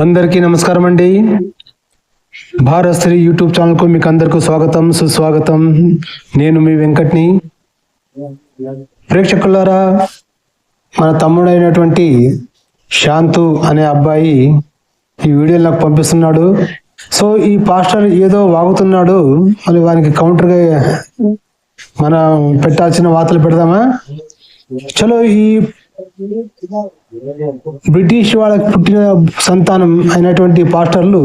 అందరికీ నమస్కారం అండి. భారత్ శ్రీ యూట్యూబ్ ఛానల్కు మీకు అందరికీ స్వాగతం సుస్వాగతం. నేను మీ వెంకట్ని. ప్రేక్షకులారా మన తమ్ముడైనటువంటి శాంతు అనే అబ్బాయి ఈ వీడియోలు నాకు పంపిస్తున్నాడు. సో ఈ పాస్టర్ ఏదో వాగుతున్నాడు. మరి వానికి కౌంటర్గా మనం పెట్టాల్సిన వార్తలు పెడదామా? చలో ఈ బ్రిటిష్ వాళ్ళకి పుట్టిన సంతానం అయినటువంటి పాస్టర్లు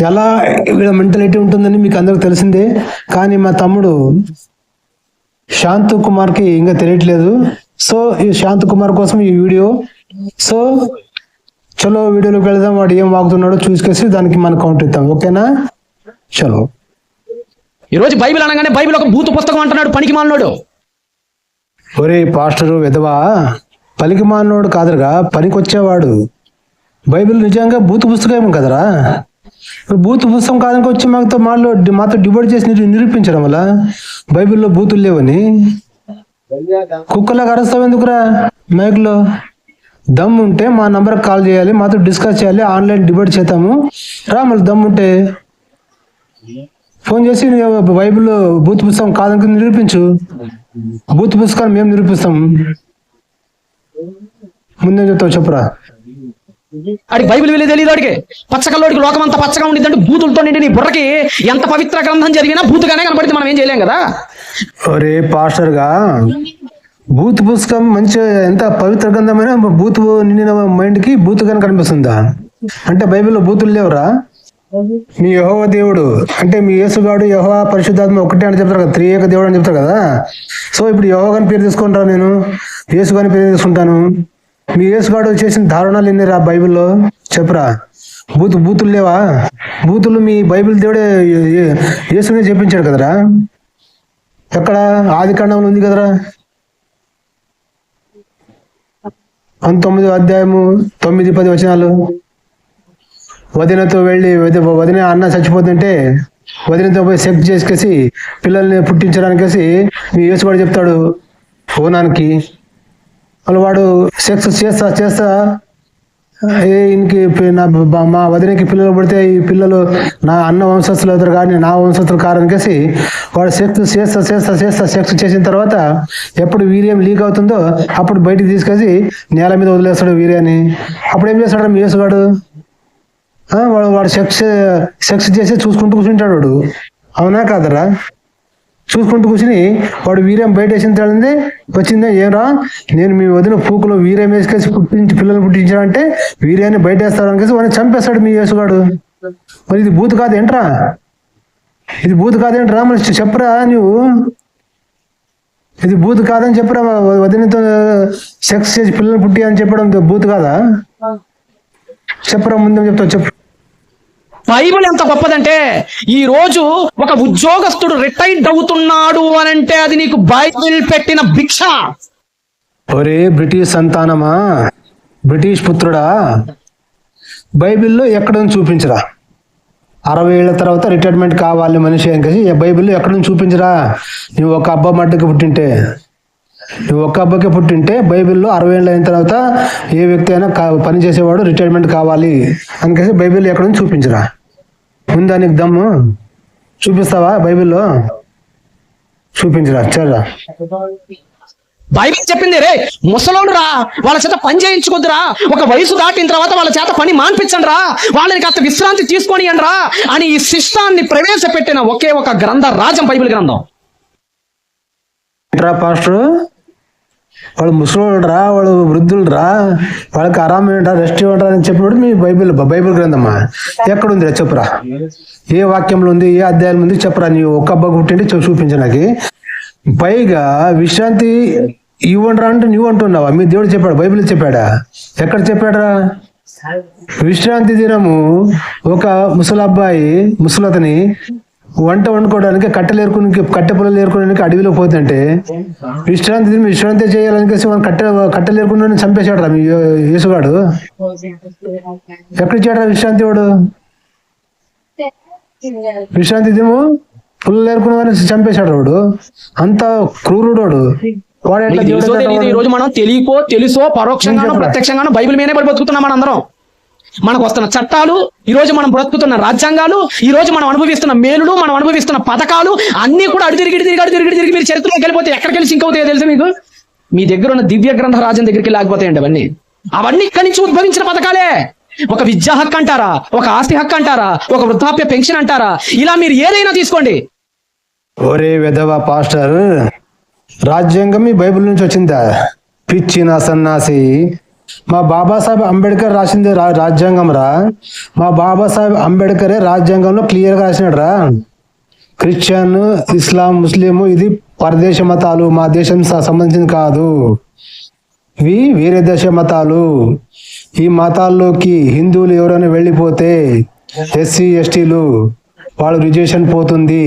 ఎలా వీళ్ళ మెంటాలిటీ ఉంటుందని మీకు అందరికి తెలిసిందే కానీ మా తమ్ముడు శాంత్ కుమార్కి ఇంకా తెలియట్లేదు. సో ఈ శాంత్ కుమార్ కోసం ఈ వీడియో సో చలో వీడియోలోకి వెళదాం. వాడు ఏం వాగుతున్నాడో చూసుకేసి దానికి మనం కౌంటర్ ఇద్దాం. ఓకేనా? చలో. ఈ రోజు బైబిల్ అనగానే బైబిల్ ఒక భూత పుస్తకం అంటున్నాడు పనికి మాలినాడు. ఒరే పాస్టరు విధవా పలికి మానోడు కాదురా పనికొచ్చేవాడు. బైబిల్ నిజంగా బూతు పుస్తకం కదరా? బూతు పుస్తకం కాదనికి వచ్చి మాతో మాలో మాతో డిబేట్ చేసి నిరూపించడం వల్ల బైబిల్లో బూతులు లేవని? కుక్కలాగా అరుస్తావు ఎందుకురా మైక్లో? దమ్ ఉంటే మా నంబర్కి కాల్ చేయాలి మాతో డిస్కస్ చేయాలి ఆన్లైన్ డిబేట్ చేద్దాము. రా మళ్ళీ దమ్ ఉంటే. ఫోన్ చేసి బైబిల్లో బూత్ పుస్తకం కాదని నిరూపించు. బూత్ పుస్తకాన్ని మేము నిరూపిస్తాం. ముందే చెప్తావు చెప్పురా. ఆడికి బైబిల్ వెళ్ళి తెలియదు వాడికి పచ్చకల్లోడికి లోకం అంతా పచ్చగా ఉండిద్ది అంటే బూతులతో నిండి నీ బుర్రకి ఎంత పవిత్ర గ్రంథం జరిగినా బూతుగానే కనపడితే మనం ఏం చేయలేం కదా? ఒరే పాస్టర్గా బూత్ పుస్తకం మంచి ఎంత పవిత్ర గ్రంథమైన బూత్ నిండిన మైండ్కి బూతుగానే కనిపిస్తుందా? అంటే బైబిల్లో బూతులు లేవురా? మీ యహోవ దేవుడు అంటే మీ యేసుగాడు యహోవ పరిశుద్ధాత్మ ఒకటే అని చెప్తారు కదా త్రీ ఏక దేవుడు అని చెప్తారు కదా. సో ఇప్పుడు యహోవ అని పేరు తీసుకుంటాను నేను యేసు పేరు తీసుకుంటాను. మీ యేసుగాడు చేసిన దారుణాలు ఎన్ని రా బైబిల్లో? చెప్పరా. బూతు బూతులు లేవా? బూతులు మీ బైబిల్ దేవుడే యేసునే చెప్పించాడు కదరా. ఎక్కడ? ఆది కాండంలో ఉంది కదరా. పంతొమ్మిది అధ్యాయము తొమ్మిది పది వచనాలు. వదినతో వెళ్ళి వదిన అన్న చచ్చిపోతుంటే వదినతో పోయి సెక్ చేసుకేసి పిల్లల్ని పుట్టించడానికేసి మీ యేసువాడు చెప్తాడు ఓనానికి వాళ్ళు వాడు సెక్స్ చేస్తా చేస్తా ఏ ఈయనకి నా మా వదినకి పిల్లలు పుడితే ఈ పిల్లలు నా అన్న వంశస్థులు అవుతారు కానీ నా వంశస్థులు కారనికేసి వాడు సెక్స్ చేస్తా చేస్తా చేస్తా సెక్స్ చేసిన తర్వాత ఎప్పుడు వీర్యం లీక్ అవుతుందో అప్పుడు బయటికి తీసుకొచ్చి నేల మీద వదిలేస్తాడు వీర్యాన్ని. అప్పుడు ఏం చేస్తాడు మీ యేసుగాడు వాడు వాడు సెక్స్ సెక్స్ చేసి చూసుకుంటూ కూర్చుంటాడు వాడు. అవునా కాదరా? చూసుకుంటూ కూర్చుని వాడు వీర్యం బయట వేసిన తేలింది వచ్చిందే ఏరా నేను మీ వదిన పూకులో వీర్యం వేసుకేసి పుట్టించి పిల్లలు పుట్టించాడంటే వీర్యాన్ని బయట వేస్తాడు అనేసి వాడిని చంపేస్తాడు మీ యేసుగాడు. మరి ఇది బూత్ కాదు ఏంట్రా? ఇది బూత్ కాదేంట్రా మరి చెప్పరా నువ్వు? ఇది బూత్ కాదని చెప్పరా? వదినతో సెక్స్ చేసి పిల్లలు పుట్టి అని చెప్పడం బూత్ కాదా? చెప్పరా ముందే చెప్తావు? చెప్పు. బైబిల్ ఎంత గొప్పదంటే ఈ రోజు ఒక ఉద్యోగస్తుడు రిటైర్డ్ అవుతున్నాడు అని అంటే అది నీకు బైబిల్ పెట్టిన భిక్ష. ఒరే బ్రిటిష్ సంతానమా? బ్రిటిష్ పుత్రుడా? బైబిల్లో ఎక్కడ చూపించరా? అరవై ఏళ్ళ తర్వాత రిటైర్మెంట్ కావాలి మనిషి అని కలిసి బైబిల్లో ఎక్కడ చూపించరా? నువ్వు ఒక అబ్బా మట్టుకు పుట్టింటే. నువ్వు ఒక్క అబ్బాయికి పుట్టింటే బైబిల్లో అరవై ఏళ్ళు అయిన తర్వాత ఏ వ్యక్తి అయినా పని చేసేవాడు రిటైర్మెంట్ కావాలి అని బైబిల్లో ఎక్కడ ఉంది చూపించరా? ఉందా నీకు దమ్ము? చూపిస్తావా బైబిల్లో? చూపించరా చరా బైబిల్ చెప్పింది రే ముసలోడు రా వాళ్ళ చేత పని చేయించుకోద్దురా. ఒక వయసు దాటిన తర్వాత వాళ్ళ చేత పని మాన్పించండి రా వాళ్ళని కాస్త విశ్రాంతి తీసుకొని రా అని ఈ శిష్టాన్ని ప్రవేశపెట్టిన ఒకే ఒక గ్రంథ రాజం బైబిల్ గ్రంథం. పాస్టర్? వాళ్ళు ముసలోళ్ళు రా వాళ్ళు వృద్ధులు రా వాళ్ళకి ఆరాం ఏంట్రా రెస్ట్ ఇవ్వండి అని చెప్పినప్పుడు మీ బైబిల్ బైబిల్ గ్రంథమా? ఎక్కడుందిరా? చెప్పురా. ఏ వాక్యంలో ఉంది ఏ అధ్యాయంలో ఉంది చెప్పురా నీవు ఒక్క అబ్బాయి పుట్టింటే చూ- చూపించు నాకు. పైగా విశ్రాంతి ఇవ్వండి అంటే నువ్వు అంటున్నావా? మీ దేవుడు చెప్పాడు బైబిల్ చెప్పాడా? ఎక్కడ చెప్పాడరా? విశ్రాంతి దినము ఒక ముసలబ్బాయి ముసలతని వంట వండుకోవడానికి కట్టెలు ఏరుకుని కట్టె పొలాలు ఏరుకోవడానికి అడవిలో పోతుంటే విశ్రాంతి విశ్రాంతి చేయాలని కలిసి మనం కట్టె కట్టెలు ఏరుకుని చంపేశాడు రా మీ యేసుగాడు ఎక్కడ ఇచ్చాడు విశ్రాంతి వాడు విశ్రాంతి దినము పుల్లలు ఏరుకున్న చంపేశాడు వాడు అంత క్రూరుడు వాడు వాడు ఎట్లా ఈ? రోజు మనం తెలియకో తెలుసో పరోక్షంగానో చెప్పరా. ప్రత్యక్షంగానో బైబిల్ మీదే పడి బతుకుతున్నాం మనందరం మనకు వస్తున్న చట్టాలు ఈ రోజు మనం బ్రతుకుతున్న రాజ్యాంగాలు ఈ రోజు మనం అనుభవిస్తున్న మేలులు మనం అనుభవిస్తున్న పథకాలు అన్ని కూడా అడు తిరిగి తిరిగి అడు తిరిగి తిరిగి మీరు చరిత్రలోకి వెళ్ళిపోతే ఎక్కడికి వెళ్ళి సింక్ అవుతాయో తెలుసు మీకు? మీ దగ్గర ఉన్న దివ్య గ్రంథ రాజన్ దగ్గరికి లేకపోతాయండి అవన్నీ. అవన్నీ ఇక్కడి నుంచి ఉద్భవించిన పథకాలే. ఒక విద్యా హక్కు అంటారా? ఒక ఆస్తి హక్కు అంటారా? ఒక వృద్ధాప్య పెన్షన్ అంటారా? ఇలా మీరు ఏదైనా తీసుకోండి. ఒరే విధవ పాస్టర్ రాజ్యాంగం మీ బైబిల్ నుంచి వచ్చిందా? పిచ్చిన సన్నాసి. మా బాబాసాహెబ్ అంబేద్కర్ రాసింది రాజ్యాంగం రా. మా బాబాసాహెబ్ అంబేద్కరే రాజ్యాంగంలో క్లియర్గా రాసినాడు రా. క్రిస్టియన్ ఇస్లాం ముస్లిం ఇది పరదేశ మతాలు. మా దేశం సంబంధించింది కాదు. ఇవి వేరే దేశ మతాలు. ఈ మతాల్లోకి హిందువులు ఎవరైనా వెళ్ళిపోతే ఎస్సీ ఎస్టీలు వాళ్ళు రిజర్వేషన్ పోతుంది.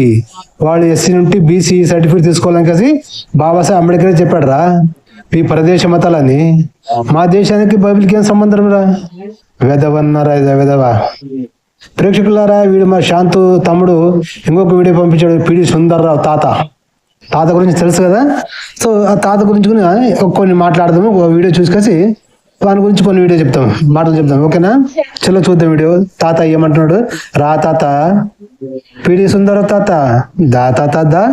వాళ్ళు ఎస్సీ నుండి బీసీ సర్టిఫికేట్ తీసుకోవాలని కలిసి బాబాసాహెబ్ అంబేద్కర్ చెప్పాడు రా. ఈ ప్రదేశ మతాలని మా దేశానికి బైబిల్కి ఏం సంబంధం రా? వెదవన్నారా ఇదా వెదవ ప్రేక్షకులారా వీడు మా శాంతు తమ్ముడు ఇంకొక వీడియో పంపించాడు పిడి సుందర్రావు తాత. తాత గురించి తెలుసు కదా? సో ఆ తాత గురించి కూడా కొన్ని మాట్లాడదాము ఒక వీడియో చూసుకొసి దాని గురించి కొన్ని వీడియో చెప్తాం మాటలు చెప్తాం ఓకేనా? చలో చూద్దాం వీడియో. తాత ఏమంటున్నాడు? రా తాత. పిడి సుందర తాత. దా తాత దా.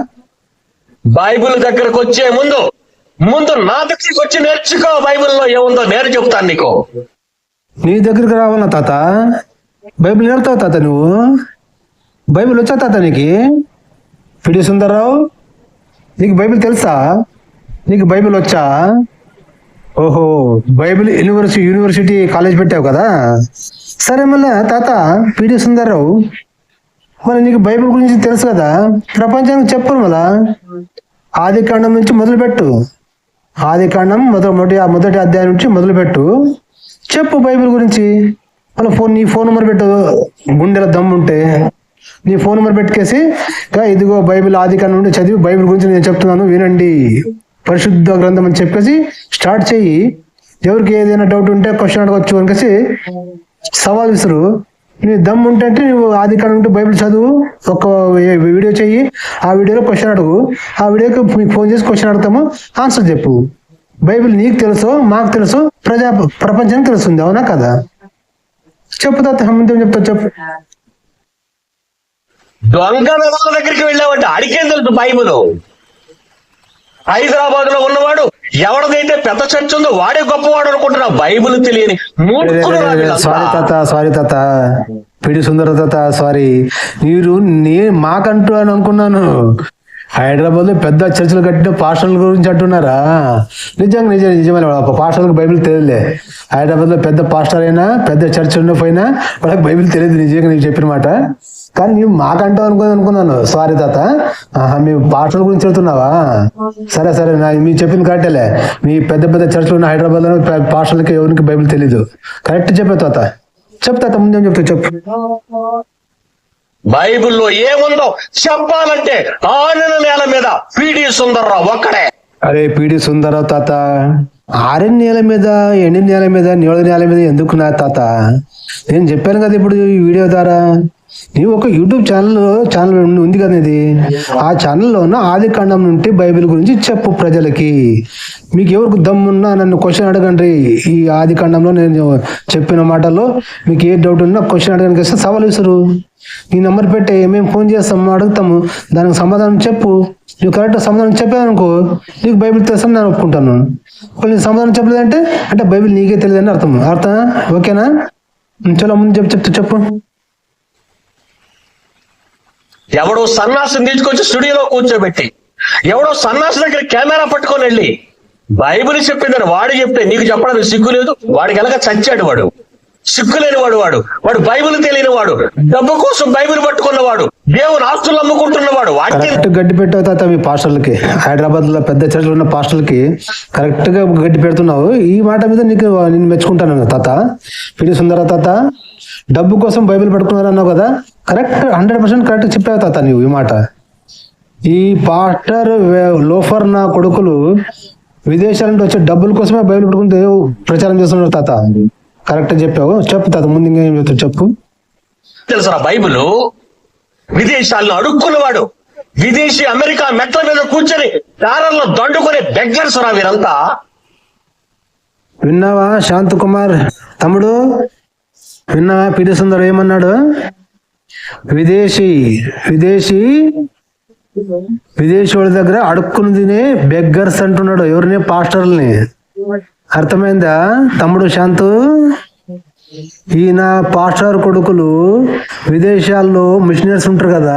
బైబిల్ దగ్గరకు వచ్చే ముందు ముందు నా దగ్గరికి వచ్చి నేర్చుకో బైబిల్లో ఏముందో నేను చెప్తాను నీకు. నీ దగ్గరికి రావాలా తాత? బైబిల్ నేర్తావు తాత నువ్వు? బైబిల్ వచ్చా తాత నీకు? పిడి సుందరరావు నీకు బైబిల్ తెలుసా? నీకు బైబిల్ వచ్చా? ఓహో బైబిల్ యూనివర్సిటీ యూనివర్సిటీ కాలేజ్ పెట్టావు కదా? సరే మళ్ళా తాత పిడి సుందరరావు మరి నీకు బైబిల్ గురించి తెలుసు కదా? ప్రపంచానికి చెప్పు మళ్ళా. ఆది కాండం నుంచి మొదలుపెట్టు. ఆది కాండం మొదటి మొదటి మొదటి అధ్యాయం నుంచి మొదలుపెట్టు. చెప్పు బైబిల్ గురించి. మన ఫోన్ నీ ఫోన్ నెంబర్ పెట్టు. గుండెల దమ్ముంటే నీ ఫోన్ నెంబర్ పెట్టుకేసి ఇదిగో బైబిల్ ఆది కాండం నుండి చదివి బైబిల్ గురించి నేను చెప్తున్నాను వినండి. పరిశుద్ధ గ్రంథం అని చెప్పేసి స్టార్ట్ చెయ్యి ఎవరికి ఏదైనా డౌట్ ఉంటే క్వశ్చన్ అడగచ్చు అనేసి సవాల్ విసురు. నీ దమ్ ఉంటే నువ్వు ఆది కాలం ఉంటే బైబిల్ చదువు ఒక వీడియో చెయ్యి ఆ వీడియోలో క్వశ్చన్ అడుగు. ఆ వీడియోకి మీకు ఫోన్ చేసి క్వశ్చన్ అడుగుతాము ఆన్సర్ చెప్పు. బైబిల్ నీకు తెలుసు మాకు తెలుసు ప్రజా ప్రపంచానికి తెలుస్తుంది అవునా కదా? చెప్పు తాత ముందు చెప్తా చెప్పు. దొంగ దగ్గరికి వెళ్ళావంటే. అడిగేది తెలుసు బైబిల్? హైదరాబాద్లో ఉన్నవాడు ఎవరిదైతే పెద్ద చర్చ ఉందో వాడే గొప్పవాడు అనుకుంటున్నా బైబిల్ తెలియని. సారీ తాత సారీ తాత పిడి సుందర తాత సారీ మీరు నే మాకంటూ అని అనుకున్నాను హైదరాబాద్లో పెద్ద చర్చలు కట్టిన పాఠశాల గురించి అంటున్నారా? నిజంగా నిజం నిజమే వాళ్ళ పాస్టర్లకు బైబిల్ తెలియలే హైదరాబాద్లో పెద్ద పాస్టర్ అయినా పెద్ద చర్చ్ ఉన్న వాళ్ళకి బైబిల్ తెలియదు నిజంగా నీకు చెప్పిన మాట. కానీ నువ్వు మాకంటావు అనుకుని అనుకున్నాను. సారీ తాత. ఆహా, మీ పాఠశాల గురించి చెప్తున్నావా సరే సరే నా మీరు చెప్పింది కరెక్టేలే మీ పెద్ద పెద్ద చర్చలు ఉన్న హైదరాబాద్లో ఎవరికి బైబిల్ తెలీదు. కరెక్ట్ చెప్పే తాత. చెప్తా తాత ముందేం చెప్తా చెప్పు. బైబిల్లో ఏముందో చెప్పాలంటే ఆనెల నేల మీద పిడి సుందర్రావు ఒక్కడే. అరే పీడి సుందరరావు తాత ఆరెన్ నేల మీద ఎండి నేల మీద నీళ్ళ నేల మీద ఎందుకు నా తాత? నేను చెప్పాను కదా ఇప్పుడు ఈ వీడియో ద్వారా. నీవు ఒక యూట్యూబ్ ఛానల్ ఛానల్ ఉంది- కదా ఇది? ఆ ఛానల్లోన ఆది కాండం నుండి బైబిల్ గురించి చెప్పు ప్రజలకి. మీకు ఎవరికి దమ్మున్నా నన్ను క్వశ్చన్ అడగండి. ఈ ఆది కాండంలో నేను చెప్పిన మాటల్లో మీకు ఏ డౌట్ ఉన్నా క్వశ్చన్ అడగడానికి వస్తే సవాల్ ఇస్తారు నీ నెంబర్ పెట్టి మేము ఫోన్ చేస్తాము అడుగుతాము. దానికి సమాధానం చెప్పు. నువ్వు కరెక్ట్ సమాధానం చెప్పావనుకో నీకు బైబిల్ తెలుసని నేను ఒప్పుకుంటాను. ఒకవేళ నీకు సమాధానం చెప్పలేదంటే అంటే బైబిల్ నీకే తెలియదని అర్థం. అర్థం ఓకేనా? చలో ముందు చెప్పు చెప్తా చెప్పు. ఎవడో సన్నాసం తీసుకొచ్చి స్టూడియోలో కూర్చోబెట్టి ఎవడో సన్నాసి దగ్గర కెమెరా పట్టుకొని వెళ్ళి బైబిల్ చెప్పిందని వాడు చెప్తే నీకు చెప్పడానికి సిగ్గు లేదు? వాడికి ఎలాగ చచ్చాడు వాడు? సిగ్గులేని వాడు. వాడు వాడు బైబిల్ తెలియని వాడు డబ్బు కోసం బైబిల్ పట్టుకున్నవాడు. దేవుని ఆస్తులు అమ్ముకుంటున్నవాడు. వాడికి కరెక్ట్ గడ్డి పెట్టావు తాత మీ పాస్టర్లకి. హైదరాబాద్లో పెద్ద చర్చలు ఉన్న పాస్టర్లకి కరెక్ట్గా గడ్డి పెడుతున్నావు. ఈ మాట మీద నీకు నేను మెచ్చుకుంటాను తాత. పిడి సుందర తాత డబ్బు కోసం బైబిల్ పట్టుకున్నారు అన్నావు కదా? కరెక్ట్ హండ్రెడ్ పర్సెంట్ కరెక్ట్ చెప్పావు తాత నీవు ఈ మాట. ఈ పాస్టర్ లోఫర్ నా కొడుకులు విదేశాల నుండి వచ్చే డబ్బుల కోసమే బైబిల్ ప్రచారం చేస్తున్నారు తాత. కరెక్ట్ చెప్పావు. చెప్పు తాత ముందు ఇంకేం చెప్తావు చెప్పు. తెలుసా బైబిల్? విదేశాలను అడుక్కున్నవాడు విదేశీ అమెరికా మెట్ల మీద కూర్చొని దారాల్లో దండుకునే బెగ్గర్స్ రా వీరంతా. విన్నావా శాంత్ కుమార్? తమ్ముడు విన్నా పిడి సుందర్ ఏమన్నాడు? విదేశీ విదేశీ విదేశీ వాళ్ళ దగ్గర అడుక్కుని తినే బెగ్గర్స్ అంటున్నాడు. ఎవరిని? పాస్టర్లని. అర్థమైందా? తమ్ముడు శాంతు? ఈయన పాస్టర్ కొడుకులు విదేశాల్లో మిషనరీస్ ఉంటారు కదా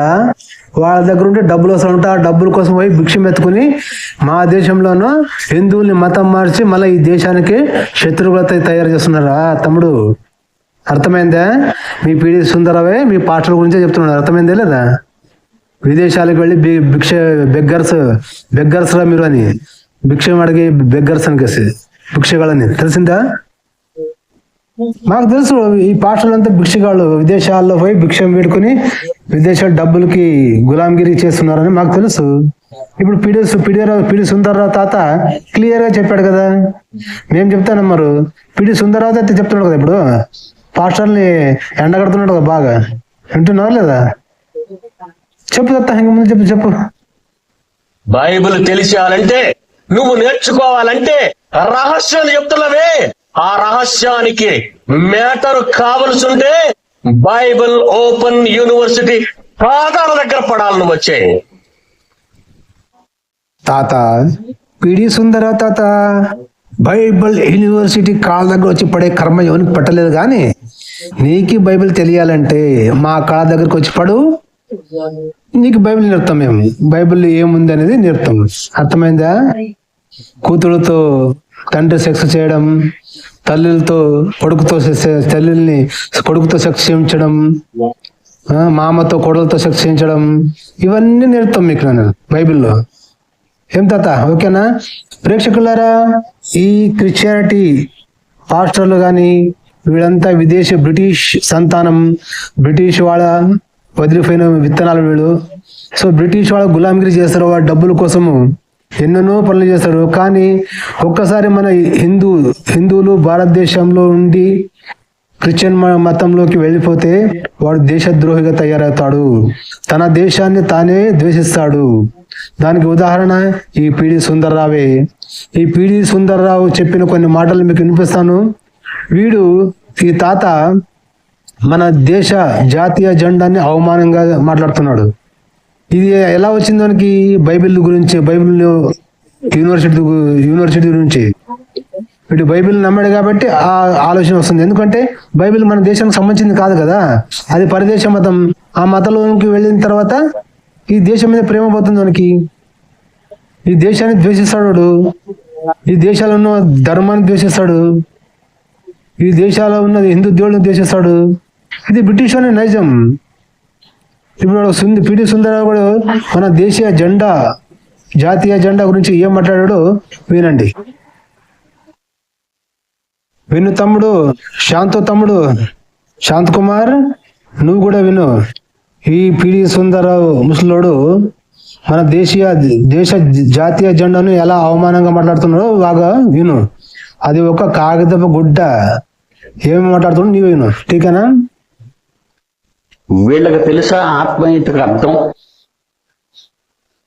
వాళ్ళ దగ్గర ఉంటే డబ్బులు వస్తూ ఉంటా ఆ డబ్బుల కోసం పోయి భిక్షం ఎత్తుకుని మా దేశంలోనూ హిందువుల్ని మతం మార్చి మళ్ళీ ఈ దేశానికి శత్రువులతో తయారు చేస్తున్నారా? తమ్ముడు అర్థమైందా? మీ పీడి సుందరవే మీ పాస్టర్ గురించే చెప్తున్నాడు. అర్థమైందే లేదా? విదేశాలకు వెళ్ళి భిక్ష బెగ్గర్స్ బెగ్గర్స్ రా మీరు అని భిక్షం అడిగి బెగ్గర్స్ అని కేసి. భిక్షగాళ్ళని తెలిసిందా? మాకు తెలుసు ఈ పాటలంతా భిక్షగాళ్ళు విదేశాల్లో పోయి భిక్షం పెట్టుకుని విదేశాల డబ్బులకి గులాంగిరి చేస్తున్నారని మాకు తెలుసు. ఇప్పుడు పిడిఎస్ పిడియర్ పిడి సుందరరావు తాత క్లియర్గా చెప్పాడు కదా. మేము చెప్తాను మరి. పిడి సుందరరావు తాత చెప్తున్నాడు కదా ఇప్పుడు. పాస్టర్ని ఎండగడుతున్నాడు కదా బాగా. వింటున్నావా లేదా? చెప్పు తాత ఇంక ముందు చెప్పు చెప్పు. బైబుల్ తెలిసేయాలంటే నువ్వు నేర్చుకోవాలంటే రహస్యాలు చెప్తున్నవే. ఆ రహస్యానికి మ్యాటర్ కావలసి ఉంటే బైబిల్ ఓపెన్ యూనివర్సిటీ పాదాల దగ్గర పడాలి నువ్వు వచ్చే. తాత పిడి సుందర తాత బైబిల్ యూనివర్సిటీ కాళ్ళ దగ్గర వచ్చి పడే కర్మ ఎవరికి పట్టలేదు కానీ నీకు బైబిల్ తెలియాలంటే మా కాళ్ళ దగ్గరకు వచ్చి పడు. నీకు బైబిల్ నేర్పుతాం మేము. బైబిల్ ఏముంది అనేది నేర్పుతాం. అర్థమైందా? కూతురుతో తండ్రి సెక్స్ చేయడం తల్లులతో కొడుకుతో తల్లుల్ని కొడుకుతో సెక్స్ చేయించడం మామతో కొడలతో సెక్స్ చేయించడం ఇవన్నీ నేర్తాం మీకు నేను బైబిల్లో. ఏం తాత ఓకేనా? ప్రేక్షకులారా ఈ క్రిస్టియానిటీ పాస్టర్లు కానీ వీళ్ళంతా విదేశీ బ్రిటిష్ సంతానం బ్రిటిష్ వాళ్ళ వదిలిపోయిన విత్తనాలు వీళ్ళు. సో బ్రిటిష్ వాళ్ళ గులాంగిరి చేస్తారు వాళ్ళ డబ్బుల కోసము ఎన్నెన్నో పనులు చేస్తాడు కానీ ఒక్కసారి మన హిందూ హిందువులు భారతదేశంలో ఉండి క్రిస్టియన్ మ- మతంలోకి వెళ్ళిపోతే వాడు దేశద్రోహిగా తయారవుతాడు. తన దేశాన్ని తానే ద్వేషిస్తాడు. దానికి ఉదాహరణ ఈ పిడి సుందర్రావే. ఈ పిడి సుందర్రావు చెప్పిన కొన్ని మాటలు మీకు వినిపిస్తాను. వీడు ఈ తాత మన దేశ జాతీయ జెండాని అవమానంగా మాట్లాడుతున్నాడు. ఇది ఎలా వచ్చింది దానికి బైబిల్ గురించి బైబిల్ యూనివర్సిటీ యూనివర్సిటీ గురించి? వీడు బైబిల్ నమ్మాడు కాబట్టి ఆ ఆలోచన వస్తుంది. ఎందుకంటే బైబిల్ మన దేశానికి సంబంధించింది కాదు కదా. అది పరదేశ మతం. ఆ మతంలోకి వెళ్ళిన తర్వాత ఈ దేశం మీద ప్రేమ పోతుంది మనకి ఈ దేశాన్ని ద్వేషిస్తాడు ఈ దేశాల్లో ఉన్న ధర్మాన్ని ద్వేషిస్తాడు. ఈ దేశాల్లో ఉన్న హిందూ దేవుడిని ద్వేషిస్తాడు. ఇది బ్రిటిష్ అనే నైజం. ఇప్పుడు వాడు సుంది పిడి సుందరరావు మన దేశీయ జెండా జాతీయ జెండా గురించి ఏం మాట్లాడాడు వినండి. విను తమ్ముడు శాంతో తమ్ముడు శాంత్ కుమార్ నువ్వు కూడా విను. ఈ పిడి సుందరరావు ముసలోడు మన దేశీయ దేశ జాతీయ జెండాను ఎలా అవమానంగా మాట్లాడుతున్నాడో బాగా విను. అది ఒక కాగితపు గుడ్డ. ఏమి మాట్లాడుతున్నాడు నీవు విను. ఠీకేనా? వీళ్ళకి తెలుసా ఆత్మీయతకు అర్థం?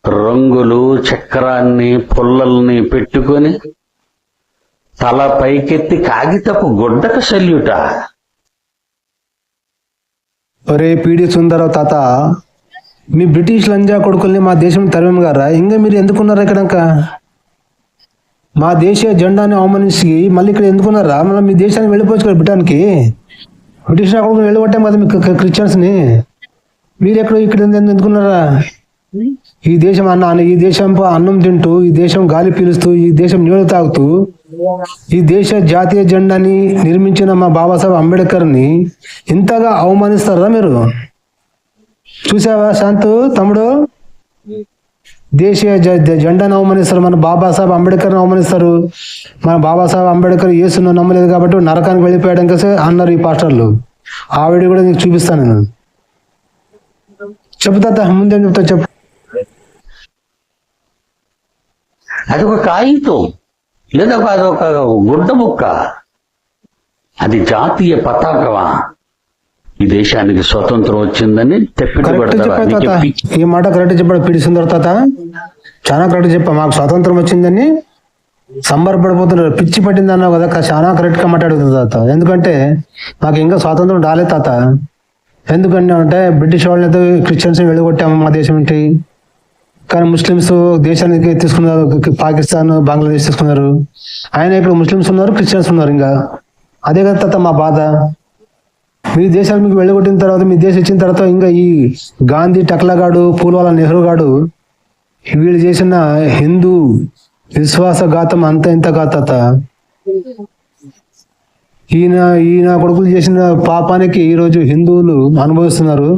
రంగులు చక్రాన్ని పుల్లల్ని పెట్టుకొని తల పైకెత్తి కాగితపు గుడ్డకు సెల్యూట. ఒరే పీడి సుందరరావు తాత మీ బ్రిటిష్ లంజా కొడుకుల్ని మా దేశం తరిమం గారా ఇంకా మీరు ఎందుకున్నారా ఇక్కడ మా దేశీయ జెండాని అవమానించి మళ్ళీ ఇక్కడ ఎందుకున్నారా? మళ్ళీ మీ దేశానికి వెళ్ళిపోవచ్చు కదా బ్రిటాన్కి. బ్రిటిష్ రాకుండా వెళ్ళగొట్టాం కదా మీకు క్రిస్టియన్స్ క్రిస్టియన్స్ని. మీరు ఎక్కడ ఇక్కడ ఎందుకున్నారా? ఈ దేశం అన్న ఈ దేశం అన్నం తింటూ ఈ దేశం గాలి పీలుస్తూ ఈ దేశం నీళ్ళు తాగుతూ ఈ దేశ జాతీయ జెండాని నిర్మించిన మా బాబాసాహెబ్ అంబేద్కర్ని ఇంతగా అవమానిస్తారా మీరు? చూసావా శాంతు తమ్ముడు? దేశీయ జ- జెండాను అవమానిస్తారు మన బాబాసాహెబ్ అంబేద్కర్ని అవమానిస్తారు మన బాబాసాహెబ్ అంబేద్కర్ యేసును నమ్మలేదు కాబట్టి నరకానికి వెళ్ళిపోయాడం kasi అన్నారు ఈ పాస్టర్లు. ఆవిడ కూడా నీకు చూపిస్తాను నేను. చెబుతా ముందేం చెప్తా చెప్పు. అది ఒక కాగితం. లేదా ఒక- అదొక గుడ్డ ముక్క. అది జాతీయ పతాకమా? ఈ దేశానికి స్వతంత్రం వచ్చిందని. ఈ మాట కరెక్ట్ చెప్పాడు పిడి సుందర తాత. చాలా కరెక్ట్ చెప్పా. మాకు స్వాతంత్రం వచ్చిందని సంబరపడిపోతున్నారు పిచ్చి పట్టింది అన్నావు కదా చాలా కరెక్ట్గా మాట్లాడుతుంది తాత. ఎందుకంటే నాకు ఇంకా స్వాతంత్రం రాలేదు తాత. ఎందుకంటే అంటే బ్రిటిష్ వాళ్ళని అయితే క్రిస్టియన్స్ వెళ్ళగొట్టాము మా దేశం నుండి. కానీ ముస్లిమ్స్ దేశానికి తీసుకున్నారు. పాకిస్తాన్ బంగ్లాదేశ్ తీసుకున్నారు. ఆయన ఇక్కడ ముస్లిమ్స్ ఉన్నారు క్రిస్టియన్స్ ఉన్నారు ఇంకా. అదే కదా తాత మా బాధ. మీ దేశాలు మీకు వెళ్ళగొట్టిన తర్వాత మీ దేశం ఇచ్చిన తర్వాత ఇంకా ఈ గాంధీ టక్లగాడు పూలవాల నెహ్రూ గాడు వీళ్ళు చేసిన హిందూ విశ్వాసఘాతం అంత ఇంత కాత ఈయన ఈయన కొడుకులు చేసిన పాపానికి ఈరోజు హిందువులు అనుభవిస్తున్నారు.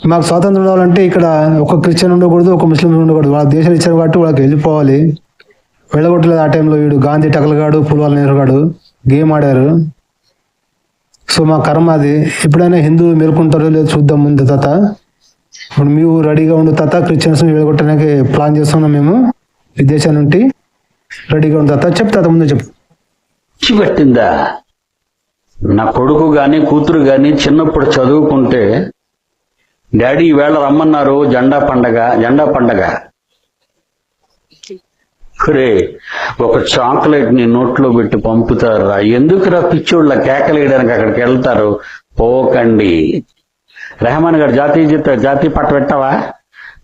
మాకు స్వాతంత్రం రావాలంటే ఇక్కడ ఒక క్రిస్టియన్ ఉండకూడదు ఒక ముస్లిం ఉండకూడదు. వాళ్ళ దేశాలు ఇచ్చారు కాబట్టి వాళ్ళకి వెళ్ళిపోవాలి. వెళ్ళగొట్టలేదు ఆ టైంలో వీడు గాంధీ టకలగాడు పుల్వాల నెహ్రూ గాడు. గేమ్ ఆడారు. సో మా కర్మ అది. ఎప్పుడైనా హిందువులు మేల్కొంటారో లేదో చూద్దాం ముందు తాత. ఇప్పుడు మేము రెడీగా ఉండు తాత. క్రిస్టియన్స్ వెళ్ళగొట్టడానికి ప్లాన్ చేస్తున్నాం మేము. విదేశాల నుండి రెడీగా ఉండు తాత. చెప్తా తాత ముందు చెప్పు. పట్టిందా? నా కొడుకు గాని కూతురు గాని చిన్నప్పుడు చదువుకుంటే డాడీ ఈవేళ రమ్మన్నారు జెండా పండగ జెండా పండగ. రే ఒక చాక్లెట్ని నోట్లో పెట్టి పంపుతారా? ఎందుకురా పిచ్చోళ్ళ కేకలేయడానికి అక్కడికి వెళ్తారు? పోకండి. రెహమాన్ గారు జాతీయ జీత జాతీయ పట్ట పెట్టావా?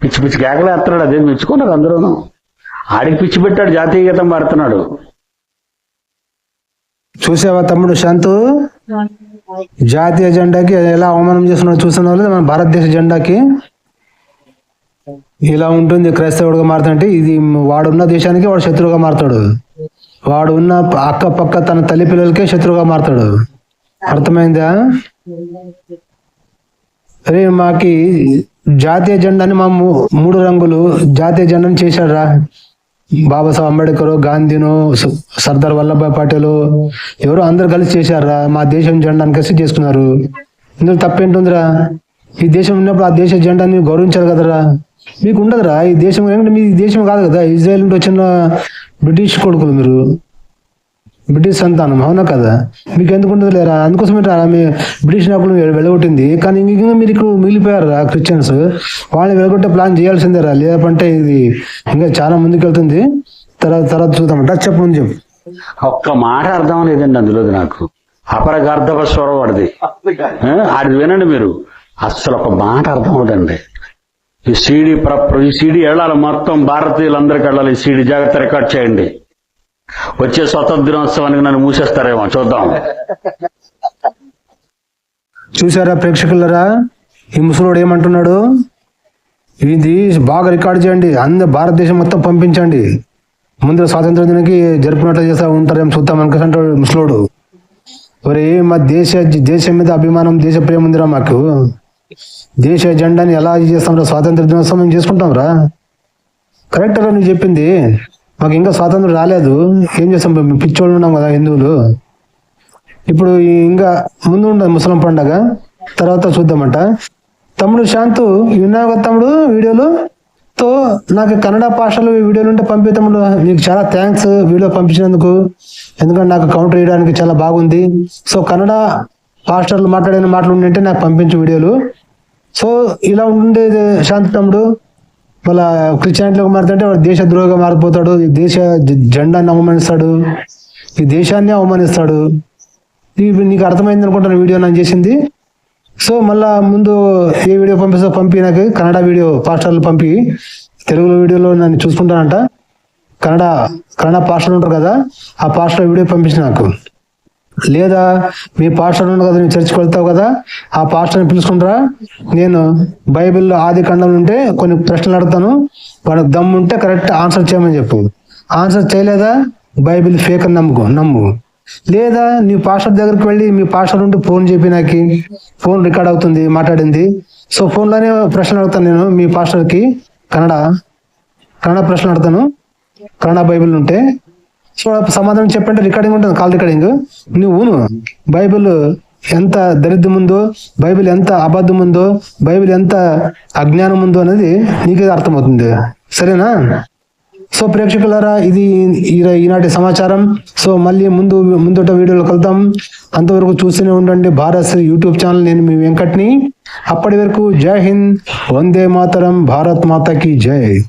పిచ్చి పిచ్చి కేకలు వేస్తున్నాడు అదే మెచ్చుకున్నారు అందరూను? ఆడికి పిచ్చి పెట్టాడు జాతీయ గీతం పాడుతున్నాడు. చూసావా తమ్ముడు శాంతు? జాతీయ జెండాకి ఎలా అవమానం చేస్తున్నాడు చూసిన వాళ్ళు మన భారతదేశ జెండాకి? ఇలా ఉంటుంది క్రైస్తవుడుగా మారుతుంటే ఇది వాడున్న దేశానికి వాడు శత్రువుగా మారుతాడు. వాడు ఉన్న అక్క పక్క తన తల్లి పిల్లలకే శత్రువుగా మారుతాడు. అర్థమైందా? అరే మాకి జాతీయ జెండాని మా మూ- మూడు రంగులు జాతీయ జెండాని చేశాడరా. బాబాసాహెబ్ అంబేద్కర్ గాంధీను సర్దార్ వల్లభాయ్ పటేల్ ఎవరో అందరు కలిసి చేశారా మా దేశం జెండాని కలిసి చేసుకున్నారు. ఇందులో తప్పేంటుందిరా? ఈ దేశం ఉన్నప్పుడు ఆ దేశ జెండాని గౌరవించారు కదరా. మీకు ఉండదురా ఈ దేశం ఏంటంటే మీ దేశం కాదు కదా ఇజ్రాయెల్ నుండి వచ్చిన బ్రిటిష్ కొడుకులు మీరు. బ్రిటిష్ సంతానం అవునా కదా? మీకు ఎందుకు ఉండదు లేరా అందుకోసమే రా మీ బ్రిటిష్ నాకులు వెళ్ళగొట్టింది. కానీ ఇంకా మీరు ఇక్కడ మిగిలిపోయారు రా క్రిస్టియన్స్. వాళ్ళని వెళ్ళగొట్టే ప్లాన్ చేయాల్సిందేరా. లేదంటే ఇది ఇంకా చాలా ముందుకు వెళ్తుంది తర్వాత తర్వాత చూద్దామంట చెప్పు ముందు చెప్పు. ఒక్క మాట అర్థం లేదండి అందులో నాకు. అపరగార్థవ స్వరం వాడిది. ఆడిది వినండి మీరు. అస్సలు ఒక మాట అర్థం అవుదండి. ఈ సీడీ ఈ సీడీ వెళ్ళాలి మొత్తం భారతీయులందరికీ వెళ్ళాలి ఈ సీడీ జాగ్రత్త రికార్డ్ చేయండి. వచ్చే స్వతంత్ర దినోత్సవానికి నన్ను మూసేస్తారేమో. చూద్దాం. చూసారా ప్రేక్షకులరా? ఈ ముసలోడు ఏమంటున్నాడు? ఇది బాగా రికార్డ్ చేయండి. అందరు భారతదేశం మొత్తం పంపించండి. ముందు స్వాతంత్ర దినానికి జరుపుకున్నట్లు చేస్తా ఉంటారేమో చూద్దాం అనుకుంటాడు ముసలోడు. ఒరే మా దేశ దేశం మీద అభిమానం దేశ ప్రేమ ఉందిరా మాకు. దేశ ఎజెండాని ఎలా చేస్తాం స్వాతంత్ర దినోత్సవం మేము చేసుకుంటాం రా కరెక్ట్ రా నువ్వు చెప్పింది. మాకు ఇంకా స్వాతంత్రం రాలేదు. ఏం చేస్తాం? పిచ్చోళ్ళు ఉన్నాం కదా హిందువులు. ఇప్పుడు ఇంకా ముందు ఉండదు ముసలం పండగ. తర్వాత చూద్దామంట. తమ్ముడు శాంతు విన్నావు కదా తమ్ముడు వీడియోలు? తో నాకు కన్నడ భాషలో వీడియోలు ఉంటే పంపి తమ్ముడు. నీకు చాలా థ్యాంక్స్ వీడియో పంపించినందుకు. ఎందుకంటే నాకు కౌంటర్ వేయడానికి చాలా బాగుంది. సో కన్నడ పాస్టర్లు మాట్లాడిన మాటలు ఉంటే నాకు పంపించు వీడియోలు. సో ఇలా ఉండేది శాంతి తమ్ముడు మళ్ళా క్రిస్టియానిటీలోకి మారుతుంటే వాడు దేశ ద్రోహిగా మారిపోతాడు ఈ దేశ జెండాన్ని అవమానిస్తాడు ఈ దేశాన్ని అవమానిస్తాడు. నీకు అర్థమైంది అనుకుంటాను వీడియో నేను చేసింది. సో మళ్ళా ముందు ఏ వీడియో పంపిస్తా పంపి నాకు. కన్నడ వీడియో పాస్టర్లు పంపి. తెలుగులో వీడియోలో నన్ను చూసుకుంటానంట. కన్నడ కన్నడ పాస్టర్లు ఉంటారు కదా ఆ పాస్టర్ వీడియో పంపించి నాకు. లేదా మీ పాస్టర్ ఉన్నాడు కదా నేను చర్చికి వెళ్తావు కదా ఆ పాస్టర్ని పిలుచుకుంటారా? నేను బైబిల్లో ఆది ఖండం ఉంటే కొన్ని ప్రశ్నలు అడుగుతాను. వాడికి దమ్ము ఉంటే కరెక్ట్ ఆన్సర్ చేయమని చెప్పు. ఆన్సర్ చేయలేదా? బైబిల్ ఫేక్ అని నమ్ముకో నమ్ము. లేదా నీ పాస్టర్ దగ్గరికి వెళ్ళి మీ పాస్టర్ నుండి ఫోన్ చెప్పి నాకు. ఫోన్ రికార్డ్ అవుతుంది మాట్లాడింది. సో ఫోన్లోనే ప్రశ్నలు అడుగుతాను నేను మీ పాస్టర్కి. కన్నడ కన్నడ ప్రశ్నలు అడుగుతాను. కన్నడ బైబిల్ ఉంటే సమాధానం చెప్పంటే రికార్డింగ్ ఉంటుంది కాల్ రికార్డింగ్ నువ్వు బైబిల్ ఎంత దరిద్రం ఉందో బైబిల్ ఎంత అబద్ధం ఉందో బైబిల్ ఎంత అజ్ఞానం ఉందో అనేది నీకే అర్థమవుతుంది. సరేనా? సో ప్రేక్షకులారా ఇది ఈ- ఈనాటి సమాచారం. సో మళ్ళీ ముందు ముందుట వీడియోలో కలుద్దాం. అంతవరకు చూస్తూనే ఉండండి. భారత్ యూట్యూబ్ ఛానల్ నేను మీ వెంకట్ని. అప్పటి వరకు జై హింద్ వందే మాతరం భారత్ మాతకి జై.